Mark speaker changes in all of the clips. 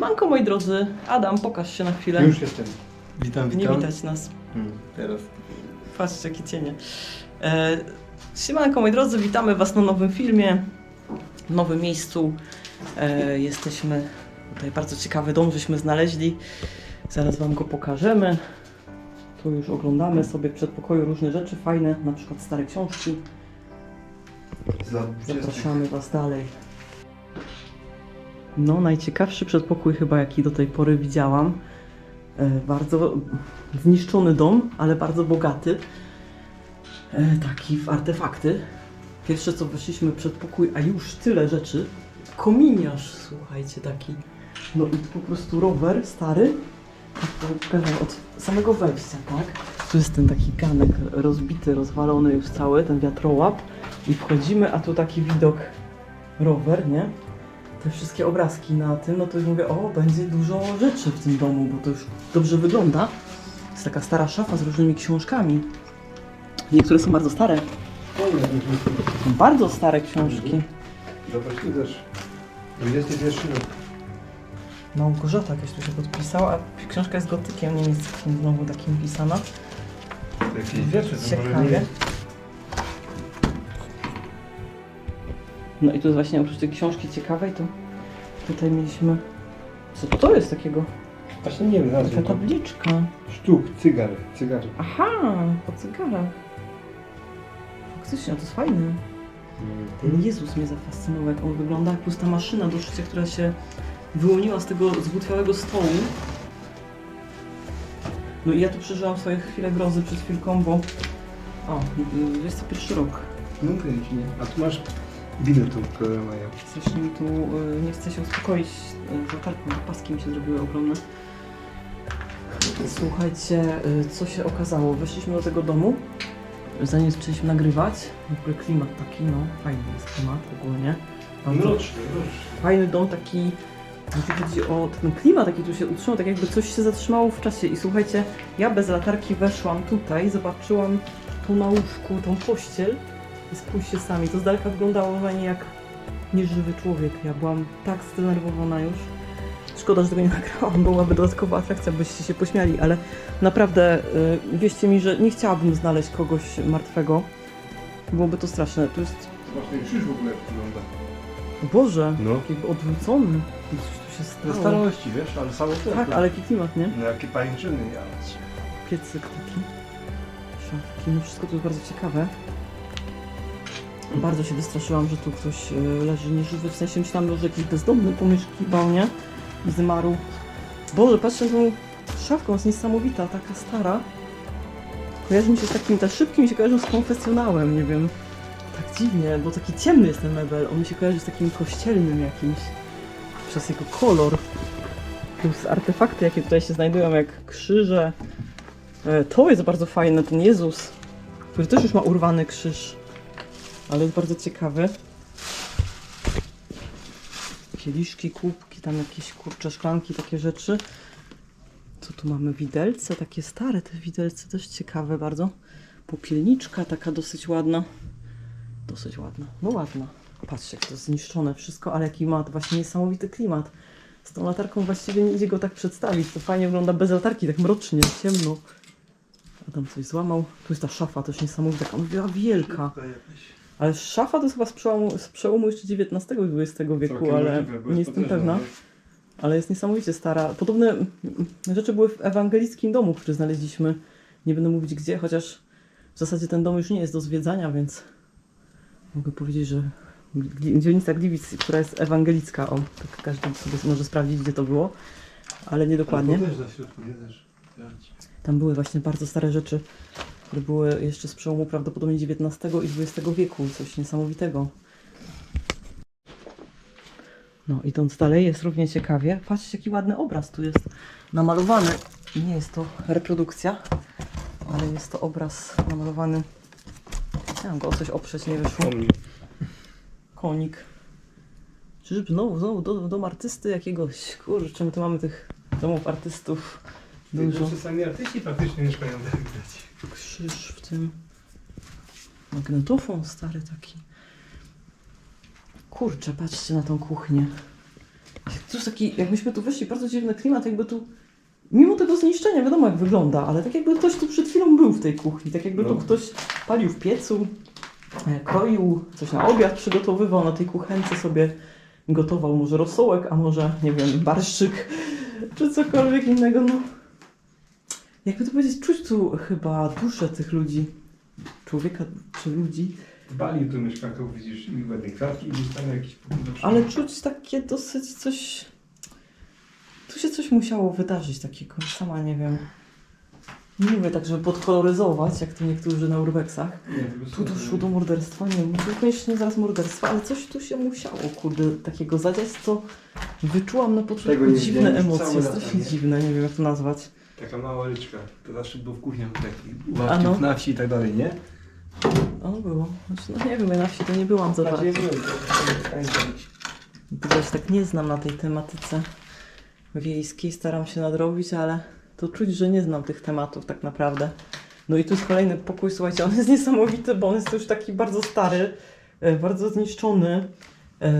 Speaker 1: Siemanko moi drodzy, Adam, pokaż się na chwilę.
Speaker 2: Już jestem. Witam,
Speaker 1: Nie
Speaker 2: witam.
Speaker 1: widać nas.
Speaker 2: Hmm, teraz.
Speaker 1: Patrzcie jakie cienie. E, siemanko moi drodzy, witamy Was na nowym filmie, w nowym miejscu. E, jesteśmy tutaj bardzo ciekawy dom, żeśmy znaleźli. Zaraz Wam go pokażemy. Tu już oglądamy sobie w przedpokoju różne rzeczy fajne, na przykład stare książki.
Speaker 2: Z lat 20.
Speaker 1: Zapraszamy Was dalej. No, najciekawszy przedpokój chyba jaki do tej pory widziałam. E, bardzo zniszczony dom, ale bardzo bogaty. E, taki w artefakty. Pierwsze co weszliśmy przedpokój, a już tyle rzeczy. Kominiarz, słuchajcie, taki. No i po prostu rower stary. Pokażę od samego wejścia, tak? Tu jest ten taki ganek rozbity, rozwalony już cały, ten wiatrołap. I wchodzimy, a tu taki widok rower, nie? Te wszystkie obrazki na tym, no to już mówię, o, będzie dużo rzeczy w tym domu, bo to już dobrze wygląda. Jest taka stara szafa z różnymi książkami. Niektóre są bardzo stare. Są bardzo stare książki.
Speaker 2: Zobacz, tu też. 21 rok.
Speaker 1: Małgorzata jakaś tu się podpisała, a książka jest gotykiem niemieckim, znowu takim pisana.
Speaker 2: Jakieś wiersze, to może
Speaker 1: Ciekawie.
Speaker 2: nie.
Speaker 1: No i tu jest właśnie oprócz tej książki ciekawej, to tutaj mieliśmy... Co to jest takiego?
Speaker 2: Właśnie nie wiem, nazwy
Speaker 1: Taka
Speaker 2: to.
Speaker 1: tabliczka.
Speaker 2: Sztuk, cygar, cygar.
Speaker 1: Aha, po cygarach. Faktycznie, to jest fajne. Ten Jezus mnie zafascynował, jak on wygląda, plus ta maszyna do szycia, która się wyłoniła z tego zbutwiałego stołu. No i ja tu przeżyłam swoje chwile grozy przed chwilką, bo... O, y, 21 rok.
Speaker 2: No kręci, nie? A tu masz winę tą, mają.
Speaker 1: Strasznie mi tu y, nie chce się uspokoić y, latarką, bo paski mi się zrobiły ogromne. Słuchajcie, y, co się okazało? Weszliśmy do tego domu, zanim zaczęliśmy nagrywać. W ogóle klimat taki, no, fajny jest klimat ogólnie. Bardzo
Speaker 2: Mroczny, mroczny.
Speaker 1: fajny dom, taki, jeśli chodzi o ten klimat, taki tu się utrzymał, tak jakby coś się zatrzymało w czasie. I słuchajcie, ja bez latarki weszłam tutaj, zobaczyłam tu na łóżku, tą pościel i spójrzcie sami, to z daleka wyglądało normalnie jak nieżywy człowiek. Ja byłam tak zdenerwowana już. Szkoda, że tego nie nagrałam, byłaby dodatkowa atrakcja, byście się pośmiali, ale naprawdę yy, wierzcie mi, że nie chciałabym znaleźć kogoś martwego. Byłoby to straszne. Tu jest
Speaker 2: Zobacz, ten krzyż w ogóle jak wygląda.
Speaker 1: Boże,
Speaker 2: No.
Speaker 1: jakby odwrócony. Coś tu się
Speaker 2: Ze
Speaker 1: stało.
Speaker 2: starości, wiesz, ale samo to.
Speaker 1: Tak, ale jaki klimat, nie?
Speaker 2: No jakie pańczyny, ja.
Speaker 1: Piecyk taki. Szafki, no wszystko to jest bardzo ciekawe. Bardzo się wystraszyłam, że tu ktoś y, leży nieżywy, w sensie myślałam, że jakiś bezdomny pomieszkiwał, nie? Zmarł. Boże, patrzę tą szafką, jest niesamowita, taka stara. Kojarzy mi się z takim, te szybki mi się kojarzą z konfesjonałem, nie wiem. Tak dziwnie, bo taki ciemny jest ten mebel, on mi się kojarzy z takim kościelnym jakimś. Przez jego kolor. Plus artefakty, jakie tutaj się znajdują, jak krzyże. E, To jest bardzo fajne, ten Jezus, który też już ma urwany krzyż, ale jest bardzo ciekawy. Kieliszki, kubki, tam jakieś kurcze szklanki, takie rzeczy. Co tu mamy? Widelce, takie stare te widelce, też ciekawe bardzo. Popielniczka, taka dosyć ładna. Dosyć ładna, no ładna. Patrzcie, jak to zniszczone wszystko, ale jaki ma właśnie niesamowity klimat. Z tą latarką właściwie nie idzie go tak przedstawić. To fajnie wygląda bez latarki, tak mrocznie, ciemno. Adam coś złamał. Tu jest ta szafa też niesamowita, taka wielka. Ale szafa to jest chyba z przełomu, z przełomu jeszcze XIX i XX wieku,
Speaker 2: Całkiem
Speaker 1: ale
Speaker 2: możliwe, bo
Speaker 1: nie
Speaker 2: jest
Speaker 1: jestem
Speaker 2: potężna,
Speaker 1: pewna.
Speaker 2: nie?
Speaker 1: Ale jest niesamowicie stara. Podobne rzeczy były w ewangelickim domu, który znaleźliśmy. Nie będę mówić gdzie, chociaż w zasadzie ten dom już nie jest do zwiedzania, więc mogę powiedzieć, że Gli- dzielnica Gliwic, która jest ewangelicka, o, tak każdy sobie może sprawdzić, gdzie to było, ale nie dokładnie.
Speaker 2: Ale to też na środku, nie też.
Speaker 1: Tam były właśnie bardzo stare rzeczy, które były jeszcze z przełomu prawdopodobnie XIX i XX wieku, coś niesamowitego. No, idąc dalej, jest równie ciekawie. Patrzcie, jaki ładny obraz tu jest namalowany. Nie jest to reprodukcja, ale jest to obraz namalowany. Chciałam go o coś oprzeć, nie wyszło. Konik. Czyżby znowu, znowu dom, dom artysty jakiegoś? Kurczę, my tu mamy tych domów artystów dużo.
Speaker 2: Sami artyści praktycznie mieszkają tak
Speaker 1: Krzyż w tym. Magnetofon stary taki. Kurczę, patrzcie na tą kuchnię. To jest taki, jakbyśmy tu weszli, bardzo dziwny klimat, jakby tu, mimo tego zniszczenia, wiadomo jak wygląda, ale tak jakby ktoś tu przed chwilą był w tej kuchni, tak jakby tu
Speaker 2: No.
Speaker 1: ktoś palił w piecu, e, kroił, coś na obiad przygotowywał, na tej kuchence sobie gotował może rosołek, a może, nie wiem, barszczyk, czy cokolwiek innego, no. Jakby to powiedzieć, czuć tu chyba duszę tych ludzi, człowieka czy ludzi,
Speaker 2: Bali tu mieszkanków, widzisz, i ładne kratki i gdzieś tam jakiś
Speaker 1: ale czuć takie dosyć coś. Tu się coś musiało wydarzyć takiego, sama nie wiem. Nie mówię tak, żeby podkoloryzować, jak to niektórzy na urbexach.
Speaker 2: Nie,
Speaker 1: Tu doszło do morderstwa, nie wiem, niekoniecznie zaraz morderstwa, ale coś tu się musiało, kurde, takiego zadziać, co wyczułam na początku dziwne
Speaker 2: wiem,
Speaker 1: emocje, strasznie
Speaker 2: nie?
Speaker 1: dziwne, nie wiem jak to nazwać.
Speaker 2: Taka mała ryczka. To zawsze było w kuchniach taki
Speaker 1: A no.
Speaker 2: uławków na wsi i tak dalej, nie?
Speaker 1: O, było. Znaczy, no nie wiem, ja na wsi to nie byłam za bardzo. Tyle się tak nie znam na tej tematyce wiejskiej, staram się nadrobić, ale to czuć, że nie znam tych tematów tak naprawdę. No i tu jest kolejny pokój, słuchajcie, on jest niesamowity, bo on jest już taki bardzo stary, e, bardzo zniszczony, e,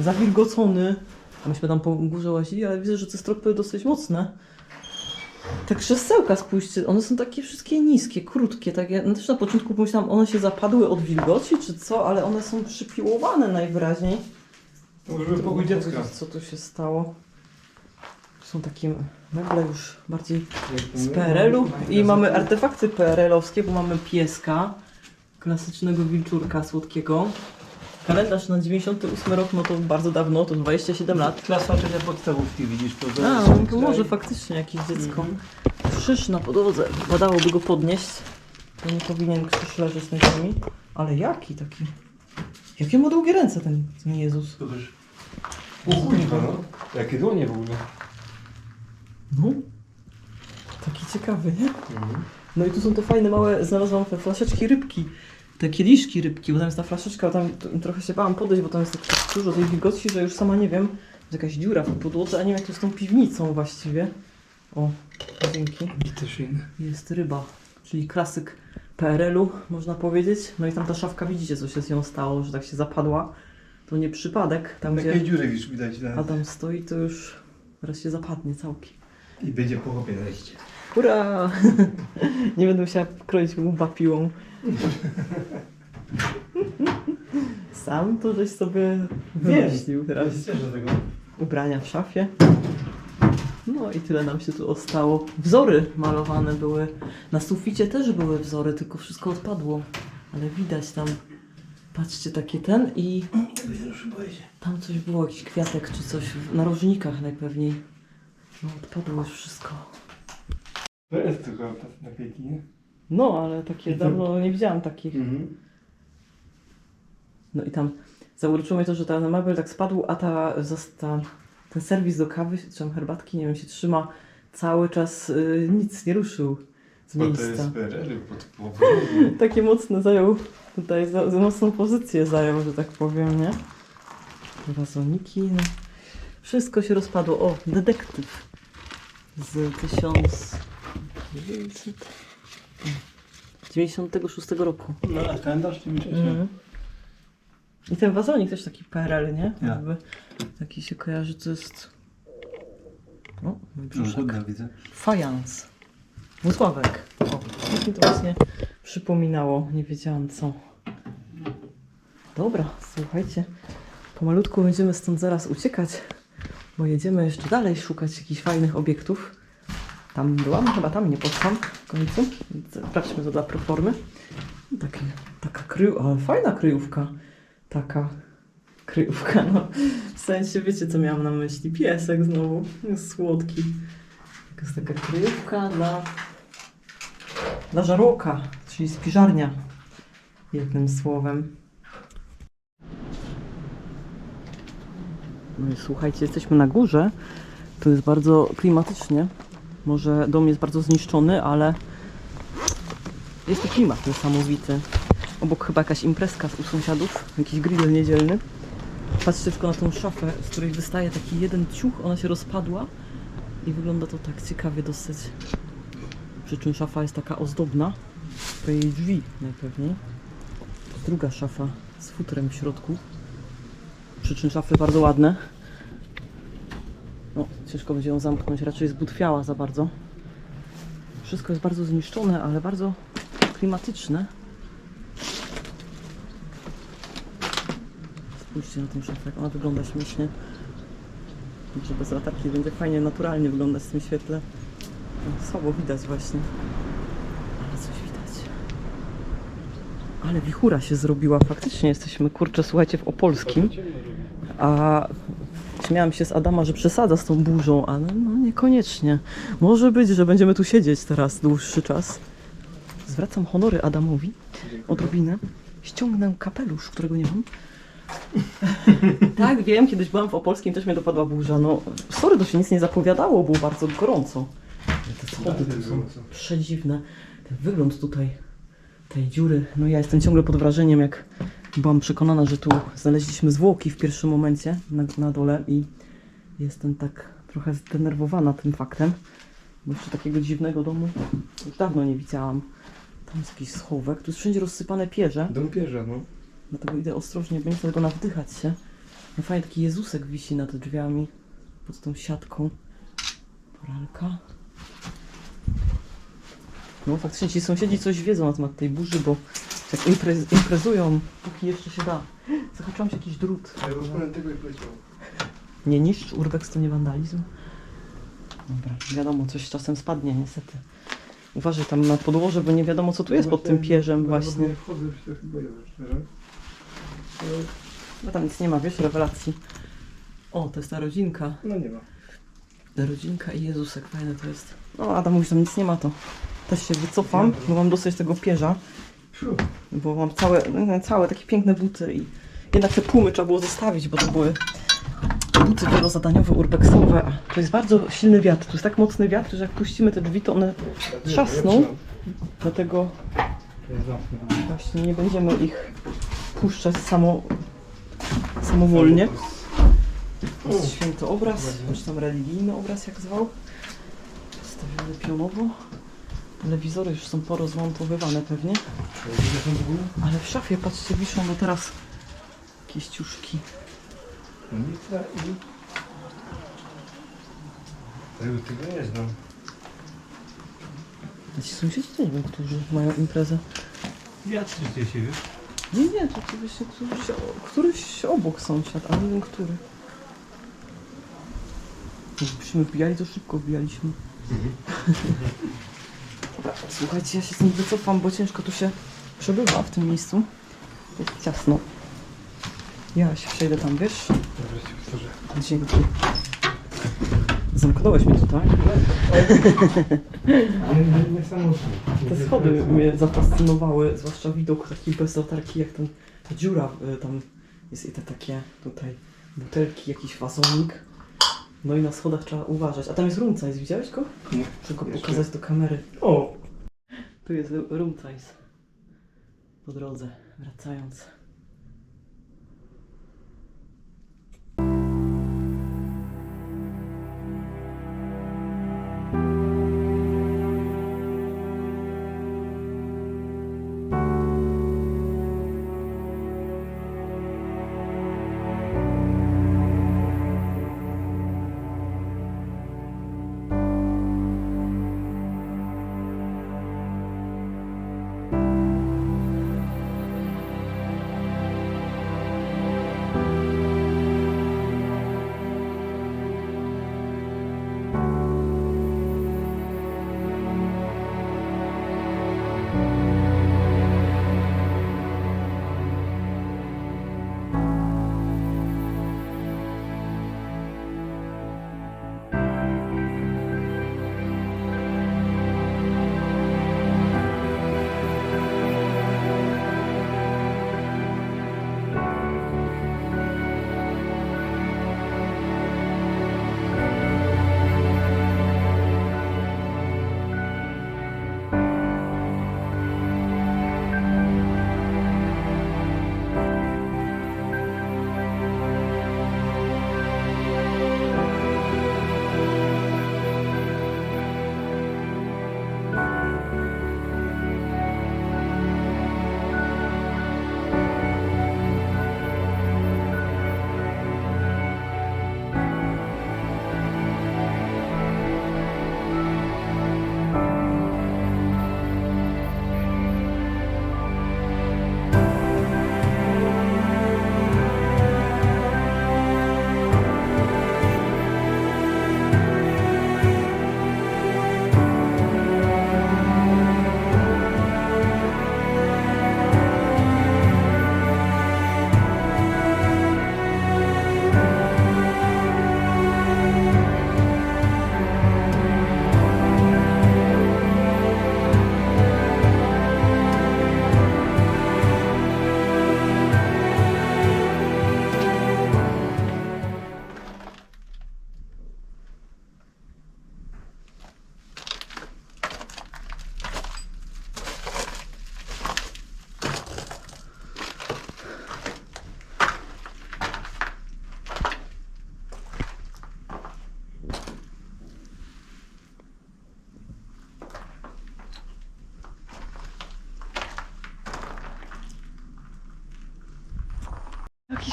Speaker 1: zawilgocony. A myśmy tam po górze łazili, ale widzę, że te stropy dosyć mocne. Te krzesełka, spójrzcie, one są takie wszystkie niskie, krótkie, takie, no też na początku pomyślałam, one się zapadły od wilgoci czy co, ale one są przypiłowane najwyraźniej.
Speaker 2: Może pokój dziecka.
Speaker 1: Co tu się stało? Są takie meble już bardziej z PRL-u i mamy artefakty PRL-owskie, bo mamy pieska, klasycznego wilczurka słodkiego. Kalendarz na 98 rok, no to bardzo dawno, to 27 lat.
Speaker 2: Klasa trzecia podstawówki, widzisz, to
Speaker 1: A, no to może faktycznie jakieś dziecko. Krzyż na podłodze, wypadałoby go podnieść. To nie powinien krzyż leżeć na ziemi. Ale jaki taki? Jakie ma długie ręce ten, ten Jezus?
Speaker 2: To też... O kurwa, no. Jakie dłonie w ogóle.
Speaker 1: No. Taki ciekawy, nie?
Speaker 2: Mhm.
Speaker 1: No i tu są te fajne małe, znalazłam te flaszeczki rybki. Te kieliszki rybki, bo tam jest ta flaszeczka, tam trochę się bałam podejść, bo tam jest tak, dużo tej wilgoci, że już sama nie wiem, jest jakaś dziura w podłodze, a nie wiem jak to z tą piwnicą właściwie. O, dzięki.
Speaker 2: I też inne.
Speaker 1: Jest ryba, czyli klasyk PRL-u, można powiedzieć. No i tam ta szafka, widzicie co się z nią stało, że tak się zapadła. To nie przypadek, tam
Speaker 2: Takie
Speaker 1: gdzie
Speaker 2: dziury widzisz, widać. tak.
Speaker 1: Adam stoi, to już teraz się zapadnie całkiem.
Speaker 2: I będzie po zejście.
Speaker 1: Hurra! Nie będę musiała kroić łba piłą. Sam to żeś sobie wymyślił teraz.
Speaker 2: Cieszę tego.
Speaker 1: Ubrania w szafie. No i tyle nam się tu ostało. Wzory malowane były. Na suficie też były wzory, tylko wszystko odpadło. Ale widać tam, patrzcie, takie ten i tam coś było, jakiś kwiatek czy coś, w narożnikach najpewniej. No odpadło już wszystko.
Speaker 2: To jest tylko naklejki, nie?
Speaker 1: No, ale takie dawno nie widziałam takich.
Speaker 2: Mhm.
Speaker 1: No i tam zauroczyło mnie to, że ten mebel tak spadł, a ta, ta, ten serwis do kawy, czy tam herbatki, nie wiem, się trzyma cały czas, y, nic nie ruszył z
Speaker 2: Bo to
Speaker 1: miejsca.
Speaker 2: jest PRL pod pod-
Speaker 1: Takie mocne zajął, tutaj za, za mocną pozycję zajął, że tak powiem, nie? Wazoniki, no. Wszystko się rozpadło. O, detektyw z 1996 roku.
Speaker 2: No, a kalendarz w tym czasie?
Speaker 1: Mhm. I ten wazonik też taki PRL, nie?
Speaker 2: Ja.
Speaker 1: Jakby taki się kojarzy, to jest... O, mój
Speaker 2: No,
Speaker 1: brzuszek.
Speaker 2: widzę.
Speaker 1: Fajans. Włosławek. O, jak mi to właśnie przypominało. Nie wiedziałam co. Dobra, słuchajcie. Pomalutku będziemy stąd zaraz uciekać, bo jedziemy jeszcze dalej szukać jakichś fajnych obiektów. Tam byłam, chyba tam nie poszłam w końcu. Sprawdźmy to dla proformy. Taka kryjówka, ale fajna kryjówka. Taka kryjówka, no. W sensie, wiecie co miałam na myśli? Piesek znowu. Jest słodki. To jest taka kryjówka dla, dla żarłoka, czyli spiżarnia. Jednym słowem. No i słuchajcie, jesteśmy na górze. Tu jest bardzo klimatycznie. Może dom jest bardzo zniszczony, ale jest to klimat niesamowity. Obok chyba jakaś imprezka u sąsiadów, jakiś grill niedzielny. Patrzcie tylko na tą szafę, z której wystaje taki jeden ciuch, ona się rozpadła i wygląda to tak ciekawie dosyć. Przy czym szafa jest taka ozdobna, to jej drzwi najpewniej. Druga szafa z futrem w środku. Przy czym szafy bardzo ładne. No, ciężko będzie ją zamknąć, raczej zbutwiała za bardzo. Wszystko jest bardzo zniszczone, ale bardzo klimatyczne. Spójrzcie na tę szafę, ona wygląda śmiesznie. Może bez latarki będzie fajnie, naturalnie wyglądać w tym świetle. No, Słabo widać właśnie. Ale coś widać. Ale wichura się zrobiła. Faktycznie jesteśmy, kurczę, słuchajcie, w Opolskim. A śmiałam się z Adama, że przesadza z tą burzą, ale no niekoniecznie. Może być, że będziemy tu siedzieć teraz dłuższy czas. Zwracam honory Adamowi odrobinę. Ściągnę kapelusz, którego nie mam. tak, wiem, kiedyś byłam w Opolskim, też mnie dopadła burza. No, sorry, to się nic nie zapowiadało, było bardzo gorąco. Te schody tu są przedziwne. Ten wygląd tutaj, tej dziury. No ja jestem ciągle pod wrażeniem, jak byłam przekonana, że tu znaleźliśmy zwłoki w pierwszym momencie na, na dole i jestem tak trochę zdenerwowana tym faktem, bo jeszcze takiego dziwnego domu już dawno nie widziałam. Tam jest jakiś schowek, tu jest wszędzie rozsypane pierze,
Speaker 2: Dom pierza, no.
Speaker 1: dlatego idę ostrożnie, bo nie chcę tego nawdychać się. No fajnie taki Jezusek wisi nad drzwiami, pod tą siatką. Poralka. No faktycznie ci sąsiedzi coś wiedzą na temat tej burzy, bo jak imprez, imprezują, póki jeszcze się da. Zahaczyłam się jakiś drut.
Speaker 2: Ja rozumiem tego jak leciał.
Speaker 1: Nie niszcz, urbex to nie wandalizm. Dobra, wiadomo, coś czasem spadnie niestety. Uważaj tam na podłoże, bo nie wiadomo co tu jest pod tym pierzem właśnie.
Speaker 2: Nie wchodzę, się boję, szczerze.
Speaker 1: No tam nic nie ma, wiesz, rewelacji. O, to jest ta rodzinka.
Speaker 2: No nie ma.
Speaker 1: Ta rodzinka i Jezusek, fajne to jest. No, Adam mówi, że tam nic nie ma, to też się wycofam, bo mam dosyć tego pierza. Bo mam całe, no, całe takie piękne buty i jednak te pumy trzeba było zostawić, bo to były buty wielozadaniowe, urbexowe. A to jest bardzo silny wiatr, to jest tak mocny wiatr, że jak puścimy te drzwi, to one trzasną, dlatego właśnie nie będziemy ich puszczać samo, samowolnie. To jest święty obraz, czy tam religijny obraz jak zwał. Stawiony pionowo. Telewizory już są porozmontowywane pewnie. Ale w szafie, patrzcie, wiszą do teraz jakieś ciuszki.
Speaker 2: Ulica i... Tego, tego nie znam.
Speaker 1: Ci sąsiedzi nie wiem, którzy mają imprezę.
Speaker 2: Wiatr gdzie się wiesz?
Speaker 1: Nie, nie, to oczywiście któryś, któryś obok sąsiad, ale nie wiem który. Jakbyśmy wbijali, to szybko wbijaliśmy. Dobra, słuchajcie, ja się stąd wycofam, bo ciężko tu się przebywa w tym miejscu. Jest ciasno. Ja się przejdę tam, wiesz? Dzięki. Zamknąłeś mnie tutaj. Te schody mnie zafascynowały, zwłaszcza widok taki bez latarki, jak ten, ta dziura, y, tam jest i te takie tutaj butelki, jakiś wazonik. No i na schodach trzeba uważać. A tam jest rumcajs, widziałeś go?
Speaker 2: Nie.
Speaker 1: Go
Speaker 2: Jeszcze.
Speaker 1: pokazać do kamery.
Speaker 2: O!
Speaker 1: Tu jest rumcajs. Po drodze, wracając.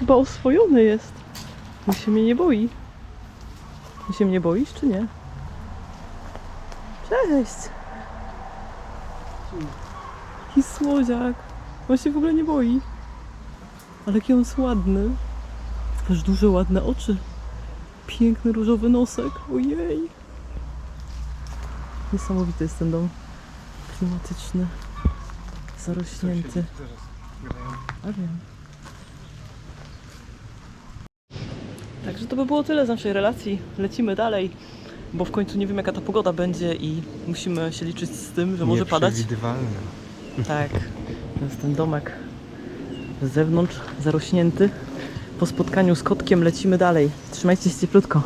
Speaker 1: Chyba oswojony jest. On się mnie nie boi. Ty się mnie boisz, czy nie? Cześć! Jaki słodziak. On się w ogóle nie boi. Ale jaki on jest ładny. Masz duże, ładne oczy. Piękny, różowy nosek. Ojej. Niesamowity jest ten dom. Klimatyczny. Zarośnięty. A wiem. Także to by było tyle z naszej relacji. Lecimy dalej, bo w końcu nie wiem jaka ta pogoda będzie i musimy się liczyć z tym, że może padać.
Speaker 2: Nieprzewidywalne.
Speaker 1: Tak, to jest ten domek z zewnątrz, zarośnięty. Po spotkaniu z kotkiem lecimy dalej. Trzymajcie się cieplutko.